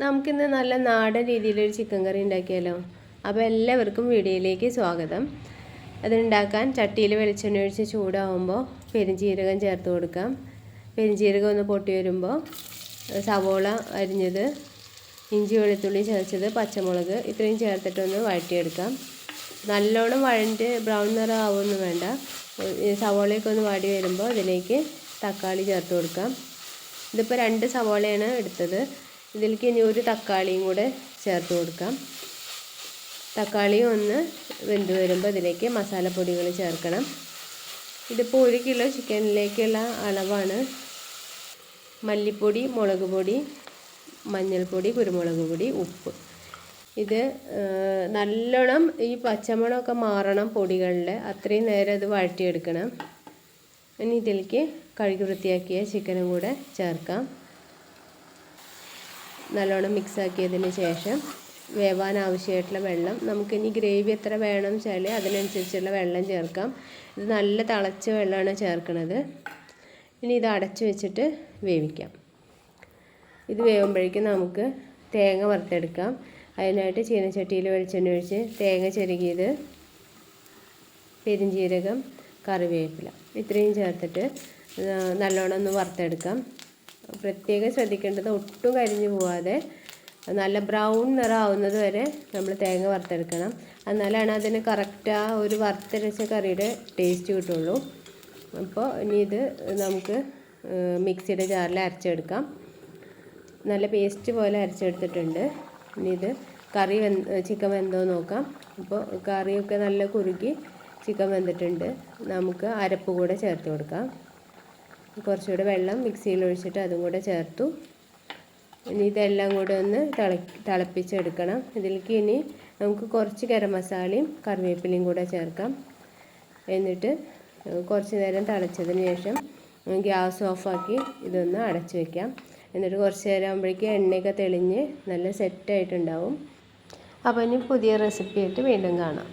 നമുക്കിന്ന് നല്ല നാടൻ രീതിയിലൊരു ചിക്കൻ കറി ഉണ്ടാക്കിയാലോ? അപ്പോൾ എല്ലാവർക്കും വീഡിയോയിലേക്ക് സ്വാഗതം. അതുണ്ടാക്കാൻ ചട്ടിയിൽ വെളിച്ചെണ്ണ ഒഴിച്ച് ചൂടാവുമ്പോൾ പെരിഞ്ജീരകം ചേർത്ത് കൊടുക്കാം. പെരിഞ്ജീരകം ഒന്ന് പൊട്ടി വരുമ്പോൾ സവോള അരിഞ്ഞത് ഇഞ്ചി വെളുത്തുള്ളി ചതച്ചത് പച്ചമുളക് ഇത്രയും ചേർത്തിട്ടൊന്ന് വഴറ്റിയെടുക്കാം. നല്ലോണം വഴണ്ട് ബ്രൗൺ നിറം ആവുമൊന്നും വേണ്ട സവോളയൊക്കെ ഒന്ന് വാടി വരുമ്പോൾ അതിലേക്ക് തക്കാളി ചേർത്ത് കൊടുക്കാം. ഇതിപ്പോൾ രണ്ട് സവോളയാണ് എടുത്തത്. ഇതിലേക്ക് ഇനി ഒരു തക്കാളിയും കൂടെ ചേർത്ത് കൊടുക്കാം. തക്കാളി ഒന്ന് വെന്ത് വരുമ്പോൾ ഇതിലേക്ക് മസാലപ്പൊടികൾ ചേർക്കണം. ഇതിപ്പോൾ ഒരു കിലോ ചിക്കനിലേക്കുള്ള അളവാണ്. മല്ലിപ്പൊടി മുളക് പൊടി മഞ്ഞൾപ്പൊടി കുരുമുളക് പൊടി ഉപ്പ്. ഇത് നല്ലോണം ഈ പച്ചമുളകൊക്കെ മാറണം പൊടികളിൽ അത്രയും നേരം ഇത് വഴറ്റിയെടുക്കണം. ഇനി ഇതിലേക്ക് കഴുകി വൃത്തിയാക്കിയ ചിക്കനും കൂടെ ചേർക്കാം. നല്ലോണം മിക്സ് ആക്കിയതിന് ശേഷം വേവാൻ ആവശ്യമായിട്ടുള്ള വെള്ളം നമുക്കിനി ഗ്രേവി എത്ര വേണം വെച്ചാൽ അതിനനുസരിച്ചുള്ള വെള്ളം ചേർക്കാം. ഇത് നല്ല തിളച്ച വെള്ളമാണ് ചേർക്കുന്നത്. ഇനി ഇത് അടച്ചു വെച്ചിട്ട് വേവിക്കാം. ഇത് വേവുമ്പോഴേക്കും നമുക്ക് തേങ്ങ വറുത്തെടുക്കാം. അതിനായിട്ട് ചീനച്ചട്ടിയിൽ വെളിച്ചെണ്ണ ഒഴിച്ച് തേങ്ങ ചെരുകിയത് പെരിഞ്ചീരകം കറിവേപ്പില ഇത്രയും ചേർത്തിട്ട് നല്ലോണം ഒന്ന് വറുത്തെടുക്കാം. പ്രത്യേകം ശ്രദ്ധിക്കേണ്ടത് ഒട്ടും കരിഞ്ഞു പോവാതെ നല്ല ബ്രൗൺ നിറമാവുന്നത് വരെ നമ്മൾ തേങ്ങ വറുത്തെടുക്കണം. എന്നാലാണ് അതിന് കറക്റ്റ് ആ ഒരു വറുത്തരച്ച കറിയുടെ ടേസ്റ്റ് കിട്ടുള്ളൂ. അപ്പോൾ ഇനി ഇത് നമുക്ക് മിക്സിയുടെ ജാറിൽ അരച്ചെടുക്കാം. നല്ല പേസ്റ്റ് പോലെ അരച്ചെടുത്തിട്ടുണ്ട്. ഇനി ഇത് കറി വെന്ത് ചിക്കൻ വെന്തോ നോക്കാം. അപ്പോൾ കറിയൊക്കെ നല്ല കുറുകി ചിക്കൻ വെന്തിട്ടുണ്ട്. നമുക്ക് അരപ്പ് കൂടെ ചേർത്ത് കൊടുക്കാം. കുറച്ചുകൂടെ വെള്ളം മിക്സിയിൽ ഒഴിച്ചിട്ട് അതും കൂടെ ചേർത്തു. ഇനി ഇതെല്ലാം കൂടെ ഒന്ന് തിള തിളപ്പിച്ചെടുക്കണം. ഇതിലേക്ക് ഇനി നമുക്ക് കുറച്ച് ഗരം മസാലയും കറിവേപ്പിലയും കൂടെ ചേർക്കാം. എന്നിട്ട് കുറച്ച് നേരം തിളച്ചതിന് ശേഷം ഗ്യാസ് ഓഫാക്കി ഇതൊന്ന് അടച്ചു വയ്ക്കാം എന്നിട്ട് കുറച്ച് നേരം ആകുമ്പോഴേക്കും എണ്ണയൊക്കെ തെളിഞ്ഞ് നല്ല സെറ്റായിട്ടുണ്ടാവും അപ്പോൾ ഇനി പുതിയ റെസിപ്പി ആയിട്ട് വീണ്ടും കാണാം.